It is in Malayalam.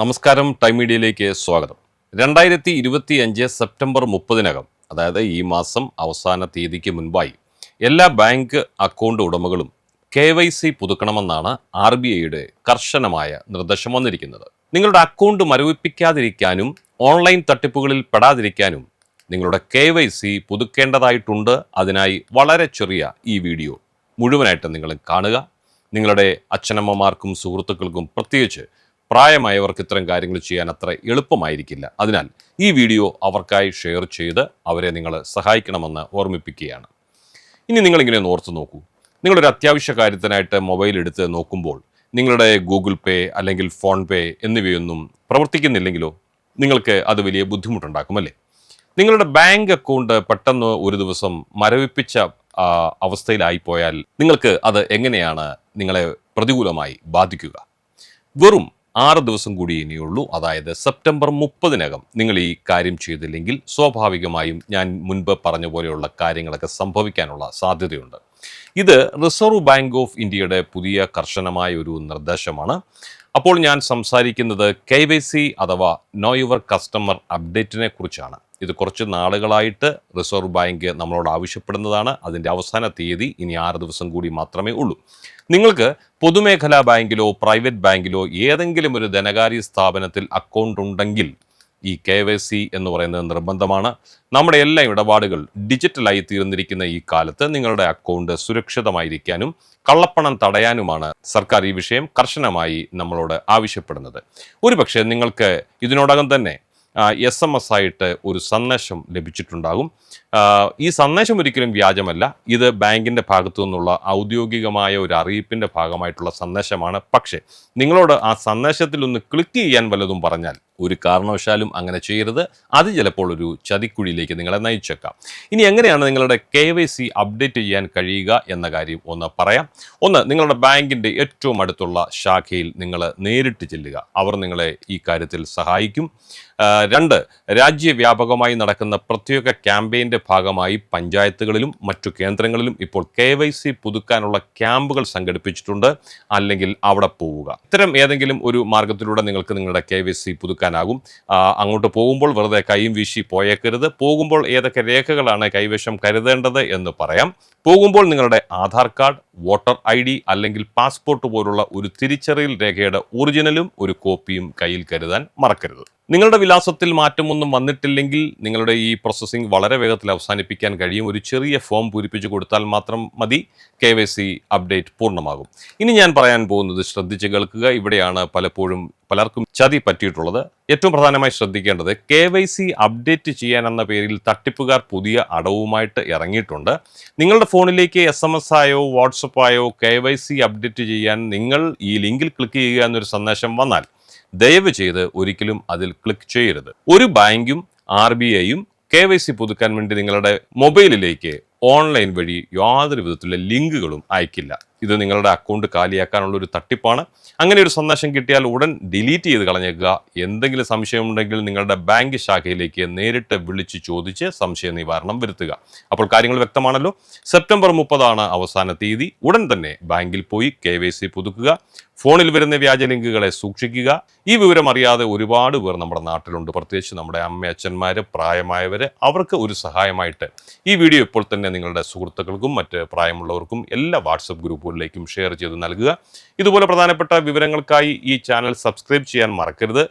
നമസ്കാരം ടൈം മീഡിയയിലേക്ക് സ്വാഗതം. രണ്ടായിരത്തി ഇരുപത്തി അഞ്ച് സെപ്റ്റംബർ മുപ്പതിനകം അതായത് ഈ മാസം അവസാന തീയതിക്ക് മുൻപായി എല്ലാ ബാങ്ക് അക്കൗണ്ട് ഉടമകളും കെ വൈ സി പുതുക്കണമെന്നാണ് ആർ ബി ഐയുടെ കർശനമായ നിർദ്ദേശം വന്നിരിക്കുന്നത്. നിങ്ങളുടെ അക്കൗണ്ട് മരവിപ്പിക്കാതിരിക്കാനും ഓൺലൈൻ തട്ടിപ്പുകളിൽ പെടാതിരിക്കാനും നിങ്ങളുടെ കെ വൈ സി പുതുക്കേണ്ടതായിട്ടുണ്ട്. അതിനായി വളരെ ചെറിയ ഈ വീഡിയോ മുഴുവനായിട്ട് നിങ്ങൾ കാണുക. നിങ്ങളുടെ അച്ഛനമ്മമാർക്കും സുഹൃത്തുക്കൾക്കും പ്രത്യേകിച്ച് പ്രായമായവർക്ക് ഇത്തരം കാര്യങ്ങൾ ചെയ്യാൻ അത്ര എളുപ്പമായിരിക്കില്ല. അതിനാൽ ഈ വീഡിയോ അവർക്കായി ഷെയർ ചെയ്ത് അവരെ നിങ്ങൾ സഹായിക്കണമെന്ന് ഓർമ്മിപ്പിക്കുകയാണ്. ഇനി നിങ്ങളിങ്ങനെ ഒന്ന് ഓർത്ത് നോക്കൂ. നിങ്ങളൊരു അത്യാവശ്യ കാര്യത്തിനായിട്ട് മൊബൈൽ എടുത്ത് നോക്കുമ്പോൾ നിങ്ങളുടെ ഗൂഗിൾ പേ അല്ലെങ്കിൽ ഫോൺ പേ എന്നിവയൊന്നും പ്രവർത്തിക്കുന്നില്ലെങ്കിലോ നിങ്ങൾക്ക് അത് വലിയ ബുദ്ധിമുട്ടുണ്ടാക്കും അല്ലേ? നിങ്ങളുടെ ബാങ്ക് അക്കൗണ്ട് പെട്ടെന്ന് ഒരു ദിവസം മരവിപ്പിച്ച അവസ്ഥയിലായിപ്പോയാൽ അവസ്ഥയിലായി നിങ്ങൾക്ക് അത് എങ്ങനെയാണ് നിങ്ങളെ പ്രതികൂലമായി ബാധിക്കുക? വെറും ആറ് ദിവസം കൂടി ഇനിയുള്ളൂ. അതായത് സെപ്റ്റംബർ മുപ്പതിനകം. നിങ്ങൾ ഈ കാര്യം ചെയ്തില്ലെങ്കിൽ സ്വാഭാവികമായും ഞാൻ മുൻപ് പറഞ്ഞ പോലെയുള്ള കാര്യങ്ങളൊക്കെ സംഭവിക്കാനുള്ള സാധ്യതയുണ്ട്. ഇത് റിസർവ് ബാങ്ക് ഓഫ് ഇന്ത്യയുടെ പുതിയ കർശനമായ ഒരു നിർദ്ദേശമാണ്. അപ്പോൾ ഞാൻ സംസാരിക്കുന്നത് കെ അഥവാ നോ യുവർ കസ്റ്റമർ അപ്ഡേറ്റിനെ കുറിച്ചാണ്. ഇത് കുറച്ച് നാളുകളായിട്ട് റിസർവ് ബാങ്ക് നമ്മളോട് ആവശ്യപ്പെടുന്നതാണ്. അതിന്റെ അവസാന തീയതി ഇനി ആറ് ദിവസം കൂടി മാത്രമേ ഉള്ളൂ. നിങ്ങൾക്ക് പൊതുമേഖലാ ബാങ്കിലോ പ്രൈവറ്റ് ബാങ്കിലോ ഏതെങ്കിലും ഒരു ധനകാര്യ സ്ഥാപനത്തിൽ അക്കൗണ്ട് ഉണ്ടെങ്കിൽ ഈ കെ വൈ സി എന്ന് പറയുന്നത് നിർബന്ധമാണ്. നമ്മുടെ എല്ലാ ഇടപാടുകൾ ഡിജിറ്റലായി തീർന്നിരിക്കുന്ന ഈ കാലത്ത് നിങ്ങളുടെ അക്കൗണ്ട് സുരക്ഷിതമായിരിക്കാനും കള്ളപ്പണം തടയാനുമാണ് സർക്കാർ ഈ വിഷയം കർശനമായി നമ്മളോട് ആവശ്യപ്പെടുന്നത്. ഒരുപക്ഷെ നിങ്ങൾക്ക് ഇതിനോടകം തന്നെ എസ് എം എസ് ആയിട്ട് ഒരു സന്ദേശം ലഭിച്ചിട്ടുണ്ടാകും. ഈ സന്ദേശം ഒരിക്കലും വ്യാജമല്ല. ഇത് ബാങ്കിന്റെ ഭാഗത്തു നിന്നുള്ള ഔദ്യോഗികമായ ഒരു അറിയിപ്പിന്റെ ഭാഗമായിട്ടുള്ള സന്ദേശമാണ്. പക്ഷേ നിങ്ങളോട് ആ സന്ദേശത്തിൽ ഒന്ന് ക്ലിക്ക് ചെയ്യാൻ വല്ലതും പറഞ്ഞാൽ ഒരു കാരണവശാലും അങ്ങനെ ചെയ്യരുത്. അത് ചിലപ്പോൾ ഒരു ചതിക്കുഴിയിലേക്ക് നിങ്ങളെ നയിച്ചേക്കാം. ഇനി എങ്ങനെയാണ് നിങ്ങളുടെ കെ വൈ സി അപ്ഡേറ്റ് ചെയ്യാൻ കഴിയുക എന്ന കാര്യം ഒന്ന് പറയാം. ഒന്ന് നിങ്ങളുടെ ബാങ്കിന്റെ ഏറ്റവും അടുത്തുള്ള ശാഖയിൽ നിങ്ങൾ നേരിട്ട് ചെല്ലുക. അവർ നിങ്ങളെ ഈ കാര്യത്തിൽ സഹായിക്കും. രണ്ട് രാജ്യവ്യാപകമായി നടക്കുന്ന പ്രത്യേക ക്യാമ്പയിന്റെ ഭാഗമായി പഞ്ചായത്തുകളിലും മറ്റു കേന്ദ്രങ്ങളിലും ഇപ്പോൾ കെ വൈ സി പുതുക്കാനുള്ള ക്യാമ്പുകൾ സംഘടിപ്പിച്ചിട്ടുണ്ട്. അല്ലെങ്കിൽ അവിടെ പോവുക. ഇത്തരം ഏതെങ്കിലും ഒരു മാർഗത്തിലൂടെ നിങ്ങൾക്ക് നിങ്ങളുടെ കെ വൈ സി പുതുക്കാനാകും ആ, അങ്ങോട്ട് പോകുമ്പോൾ വെറുതെ കൈയും വീശി പോയേക്കരുത്. പോകുമ്പോൾ ഏതൊക്കെ രേഖകളാണ് കൈവശം കരുതേണ്ടത് എന്ന് പറയാം. പോകുമ്പോൾ നിങ്ങളുടെ Aadhaar card voter I D അല്ലെങ്കിൽ പാസ്പോർട്ട് പോലുള്ള ഒരു തിരിച്ചറിയൽ രേഖയുടെ ഒറിജിനലും ഒരു കോപ്പിയും കയ്യിൽ കരുതാൻ മറക്കരുത്. നിങ്ങളുടെ വിലാസത്തിൽ മാറ്റമൊന്നും വന്നിട്ടില്ലെങ്കിൽ നിങ്ങളുടെ ഈ പ്രോസസ്സിംഗ് വളരെ വേഗത്തിൽ അവസാനിപ്പിക്കാൻ കഴിയും. ഒരു ചെറിയ ഫോം പൂരിപ്പിച്ച് കൊടുത്താൽ മാത്രം മതി. കെ വൈ സി അപ്ഡേറ്റ് പൂർണമാകും. ഇനി ഞാൻ പറയാൻ പോകുന്നത് ശ്രദ്ധിച്ച് കേൾക്കുക. ഇവിടെയാണ് പലപ്പോഴും പലർക്കും ചതി പറ്റിയിട്ടുള്ളത്. ഏറ്റവും പ്രധാനമായി ശ്രദ്ധിക്കേണ്ടത് കെ വൈ സി അപ്ഡേറ്റ് ചെയ്യാൻ എന്ന പേരിൽ തട്ടിപ്പുകാർ പുതിയ അടവുമായിട്ട് ഇറങ്ങിയിട്ടുണ്ട്. നിങ്ങളുടെ ഫോണിലേക്ക് എസ് എം എസ് ആയോ വാട്സപ്പ് ആയോ കെ വൈ സി അപ്ഡേറ്റ് ചെയ്യാൻ നിങ്ങൾ ഈ ലിങ്കിൽ ക്ലിക്ക് ചെയ്യുക എന്നൊരു സന്ദേശം വന്നാൽ ദയവ് ചെയ്ത് ഒരിക്കലും അതിൽ ക്ലിക്ക് ചെയ്യരുത്. ഒരു ബാങ്കും ആർ ബി ഐയും കെ വൈ സി പുതുക്കാൻ വേണ്ടി നിങ്ങളുടെ മൊബൈലിലേക്ക് ഓൺലൈൻ വഴി യാതൊരു വിധത്തിലുള്ള ലിങ്കുകളും അയക്കില്ല. ഇത് നിങ്ങളുടെ അക്കൗണ്ട് കാലിയാക്കാനുള്ള ഒരു തട്ടിപ്പാണ്. അങ്ങനെ ഒരു സന്ദേശം കിട്ടിയാൽ ഉടൻ ഡിലീറ്റ് ചെയ്ത് കളഞ്ഞേക്കുക. എന്തെങ്കിലും സംശയമുണ്ടെങ്കിൽ നിങ്ങളുടെ ബാങ്ക് ശാഖയിലേക്ക് നേരിട്ട് വിളിച്ച് ചോദിച്ച് സംശയ നിവാരണം വരുത്തുക. അപ്പോൾ കാര്യങ്ങൾ വ്യക്തമാണല്ലോ. സെപ്റ്റംബർ മുപ്പതാണ് അവസാന തീയതി. ഉടൻ തന്നെ ബാങ്കിൽ പോയി കെ പുതുക്കുക. ഫോണിൽ വരുന്ന വ്യാജ ലിങ്കുകളെ സൂക്ഷിക്കുക. ഈ വിവരം അറിയാതെ ഒരുപാട് പേർ നമ്മുടെ നാട്ടിലുണ്ട്. പ്രത്യേകിച്ച് നമ്മുടെ അമ്മ അച്ഛന്മാർ പ്രായമായവർ അവർക്ക് ഒരു സഹായമായിട്ട് ഈ വീഡിയോ ഇപ്പോൾ തന്നെ നിങ്ങളുടെ സുഹൃത്തുക്കൾക്കും മറ്റ് പ്രായമുള്ളവർക്കും എല്ലാ വാട്സപ്പ് ഗ്രൂപ്പുകളിലേക്കും ഷെയർ ചെയ്ത് നൽകുക. ഇതുപോലെ പ്രധാനപ്പെട്ട വിവരങ്ങൾക്കായി ഈ ചാനൽ സബ്സ്ക്രൈബ് ചെയ്യാൻ മറക്കരുത്.